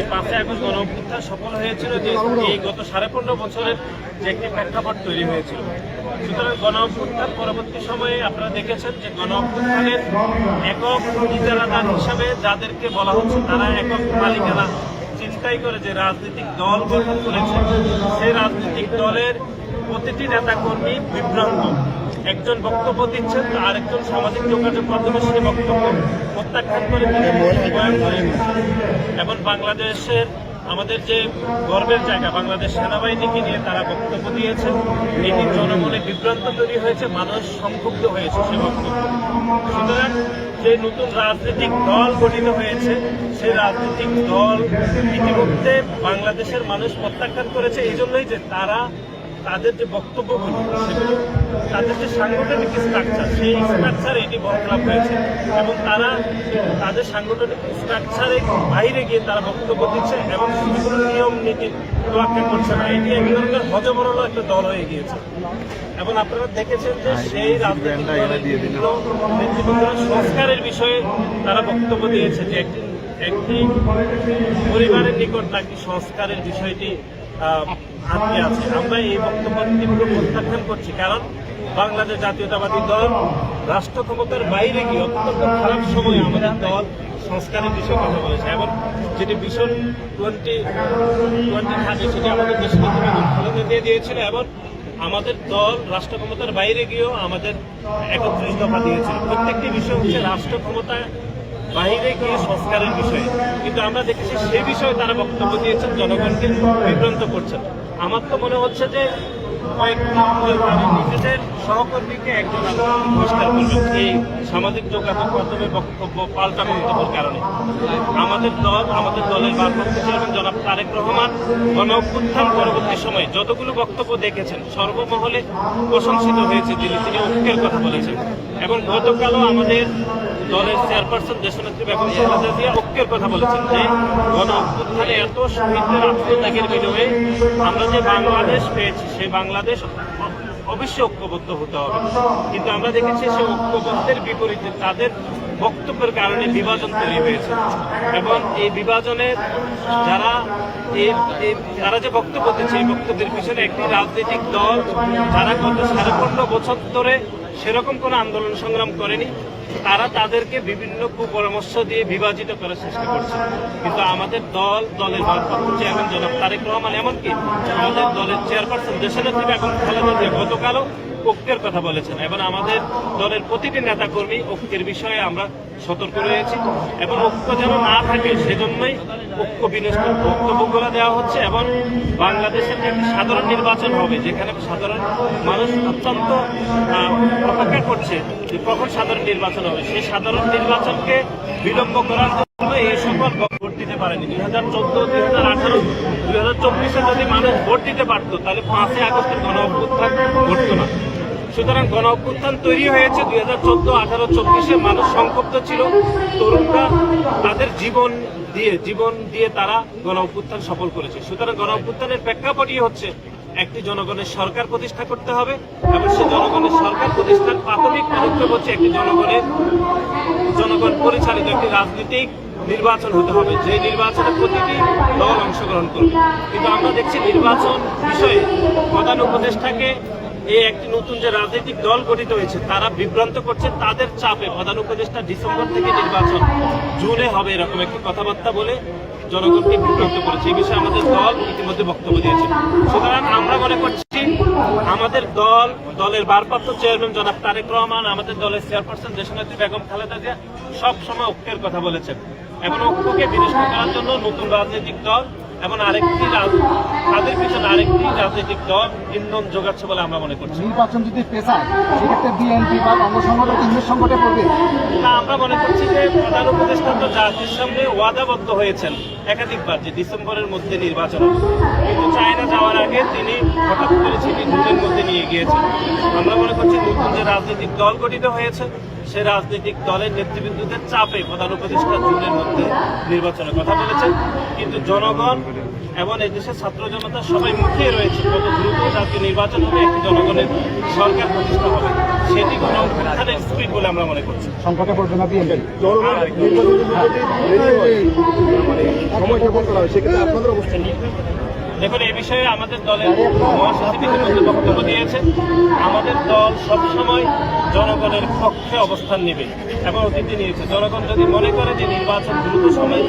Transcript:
এই পাঁচই আগস্ট গণ সফল হয়েছিল যে এই গত সাড়ে পনেরো বছরের যে একটি প্রেক্ষাপট তৈরি হয়েছিল। সুতরাং গণ অভ্যুত্থান পরবর্তী সময়ে আপনারা দেখেছেন যে গণ অভ্যুত্থানের একক ইজারাদার হিসাবে যাদেরকে বলা হচ্ছে, তারা একক মালিকানা চিন্তাই করে যে রাজনৈতিক দল গঠন করেছে। সেই রাজনৈতিক দলের প্রতিটি নেতাকর্মী বিভ্রান্ত। একজন বক্তব্য দিচ্ছেন তো আরেকজন সামাজিক যোগাযোগ মাধ্যমে সেই বক্তব্য প্রত্যাখ্যান করে। এবং বাংলাদেশের আমাদের যে গর্বের জায়গা বাংলাদেশ সেনাবাহিনীকে নিয়ে তারা বক্তব্য দিয়েছে এটি জনমনে বিভ্রান্ত তৈরি হয়েছে মানুষ সংক্ষুব্ধ হয়েছে সে বক্তব্য। সুতরাং যে নতুন রাজনৈতিক দল গঠিত হয়েছে সেই রাজনৈতিক দল ইতিমধ্যে বাংলাদেশের মানুষ প্রত্যাখ্যান করেছে। এই জন্যই যে তারা তাদের যে বক্তব্যগুলো সেগুলো তাদের যে সাংগঠনিক স্ট্রাকচার সেই স্ট্রাকচার এটি বরখলাপ হয়েছে। এবং তারা তাদের সাংগঠনিক স্ট্রাকচারে বাইরে গিয়ে তারা বক্তব্য দিচ্ছে এবং সেগুলো নিয়ম নীতি তোয়াক্কা করছে না। এটি এক ধরনের হজবরল একটা দল হয়ে গিয়েছে। এবং আপনারা দেখেছেন যে সেই রাজনৈতিক নেতৃবৃন্দরা সংস্কারের বিষয়ে তারা বক্তব্য দিয়েছে যে একটি একটি পরিবারের নিকট নাকি সংস্কারের বিষয়টি আটকে আছে। আমরা এই বক্তব্য তীব্র প্রত্যাখ্যান করছি। কারণ বাংলাদেশ জাতীয়তাবাদী দল রাষ্ট্র ক্ষমতার বাইরে গিয়ে অত্যন্ত খারাপ সময়ে আমাদের দল সংস্কারের বিষয়ে কথা বলেছে। এবং যেটি ভীষণ টোয়েন্টি টোয়েন্টি থার্টি সেটি আমাদের দেশ খালেদা দিয়ে দিয়েছিল এবং আমাদের দল রাষ্ট্র ক্ষমতার বাইরে গিয়েও আমাদের একত্রিশ দফা দিয়েছিল। প্রত্যেকটি বিষয় হচ্ছে রাষ্ট্র ক্ষমতা বাইরে গিয়ে সংস্কারের বিষয়ে। কিন্তু আমরা দেখেছি সে বিষয়ে তারা বক্তব্য দিয়েছেন, জনগণকে বিভ্রান্ত করছেন। আমার তো মনে হচ্ছে যে সামাজিক যোগাযোগ মাধ্যমে বক্তব্য পাল্টা বক্তব্যের কারণে। আমাদের দল, আমাদের দলের ভারপ্রাপ্ত চেয়ারম্যান জনাব তারেক রহমান গণ পরবর্তী সময়ে যতগুলো বক্তব্য দেখেছেন, সর্বমহলে প্রশংসিত হয়েছে যিনি তিনি ঐক্যের কথা বলেছেন। এবং গতকালও আমাদের দলের চেয়ারপারসন দেশনেত্রী বেগম খালেদা ঐক্যের কথা বলেছেন যে, গণ অভ্যুত্থানে এত শহীদদের আত্মত্যাগের বিনিময়ে আমরা যে বাংলাদেশ পেয়েছি, সেই বাংলাদেশ অবশ্যই ঐক্যবদ্ধ হতে হবে। কিন্তু আমরা দেখেছি সেই ঐক্যবদ্ধের বিপরীতে তাদের বক্তব্যের কারণে বিভাজন তৈরি হয়েছে। এবং এই বিভাজনের যারা তারা যে বক্তব্য দিচ্ছে, এই বক্তব্যের পিছনে একটি রাজনৈতিক দল, যারা গত সাড়ে পনেরো বছর ধরে সেরকম কোনো আন্দোলন সংগ্রাম করেনি, তারা তাদেরকে বিভিন্ন কুপরামর্শ দিয়ে বিভাজিত করার চেষ্টা করছে। কিন্তু আমাদের দল, দলের ভারপ্রাপ্ত চেয়ারম্যান জনাব তারেক রহমান এমনকি আমাদের দলের চেয়ারপারসন বেগম খালেদা গতকালও ঐক্যের কথা বলেছেন। এবং আমাদের দলের প্রতিটি নেতাকর্মী ঐক্যের বিষয়ে আমরা সতর্ক রয়েছি এবং ঐক্য যেন না থাকে, সেজন্যই ঐক্য বিনষ্ট বক্তব্যগুলো দেওয়া হচ্ছে এবং বাংলাদেশের যে একটি সাধারণ নির্বাচন হবে, যেখানে সাধারণ মানুষ অত্যন্ত অপেক্ষা করছে যে কখন সাধারণ নির্বাচন হবে। সেই সাধারণ নির্বাচনকে বিলম্ব করার জন্য এই সকল ভোট দিতে পারেনি। দুই হাজার চোদ্দ, দুই হাজার দুই হাজার চব্বিশে যদি মানুষ ভোট দিতে পারতো, তাহলে পাঁচই আগস্টের গণ অভ্যুত্থান ঘটতো না। সুতরাং গণ অভ্যুত্থান তৈরি হয়েছে দুই হাজার চোদ্দ আঠারো চব্বিশে। মানুষ সংক্ষুব্ধ ছিল। তরুণরা তাদের জীবন দিয়ে জীবন দিয়ে তারা গণ অভ্যুত্থান সফল করেছে। সুতরাং গণ অভ্যুত্থানের প্রেক্ষাপটই হচ্ছে একটি জনগণের সরকার প্রতিষ্ঠা করতে হবে এবং সেই জনগণের সরকার প্রতিষ্ঠার প্রাথমিক পদক্ষেপ হচ্ছে একটি জনগণের জনগণ পরিচালিত একটি রাজনৈতিক নির্বাচন হতে হবে। যে নির্বাচনে প্রতিটি দল অংশগ্রহণ করবে কিন্তু আমরা দেখছি নির্বাচন বিষয়ে প্রধান উপদেষ্টাকে এই একটি নতুন যে রাজনৈতিক দল গঠিত হয়েছে, তারা বিভ্রান্ত করছে, তাদের চাপে প্রধান উপদেষ্টা ডিসেম্বর থেকে নির্বাচন জুনে হবে এরকম একটি কথাবার্তা বলে জনগণকে বিভ্রান্ত করেছে। এই বিষয়ে আমাদের দল ইতিমধ্যে বক্তব্য দিয়েছে। সুতরাং আমরা মনে করছি আমাদের দল, দলের ভারপ্রাপ্ত চেয়ারম্যান জনাব তারেক রহমান, আমাদের দলের চেয়ারপারসন দেশনেত্রী বেগম খালেদা জিয়া সবসময় ঐক্যের কথা বলেছেন এবং ঐক্যকে বিনষ্ট করার জন্য নতুন রাজনৈতিক দল এবং আরেকটি তাদের পিছনে আরেকটি রাজনৈতিক দল ইন্ধন যোগাচ্ছে বলে আমরা মনে করছি। নির্বাচন যদি পেশায় সেক্ষেত্রে বিএনপি বা অঙ্গ সংগঠন ইংরেজ সংকটে পড়বে। তা আমরা মনে করছি যে প্রধান উপদেষ্টা তো জাতির সামনে ওয়াদাবদ্ধ হয়েছেন একাধিকবার যে ডিসেম্বরের মধ্যে নির্বাচন। কিন্তু চায়না যাওয়ার আগে তিনি হঠাৎ করে সেটি মধ্যে নিয়ে গিয়েছেন। আমরা মনে করছি নতুন যে রাজনৈতিক দল গঠিত হয়েছে সে রাজনৈতিক দলের নেতৃবৃন্দদের চাপে প্রধান উপদেষ্টা জুনের মধ্যে নির্বাচনের কথা বলেছেন। কিন্তু জনগণ এবং এই দেশের ছাত্র জনতা সবাই মুখিয়ে রয়েছে কত দ্রুত জাতীয় নির্বাচন হবে একটি জনগণের সরকার প্রতিষ্ঠা হবে সেটি কোনো উত্থানের স্পিড বলে আমরা মনে করছি। সংকটে বিএনপি জনগণ সেক্ষেত্রে আপনাদের অবস্থান কি? দেখুন এ বিষয়ে আমাদের দলের মহাসচিব ইতিমধ্যে বক্তব্য দিয়েছেন। আমাদের দল সবসময় জনগণের পক্ষে অবস্থান নেবে এবং অতীতে নিয়েছে। জনগণ যদি মনে করে যে নির্বাচন দ্রুত সময়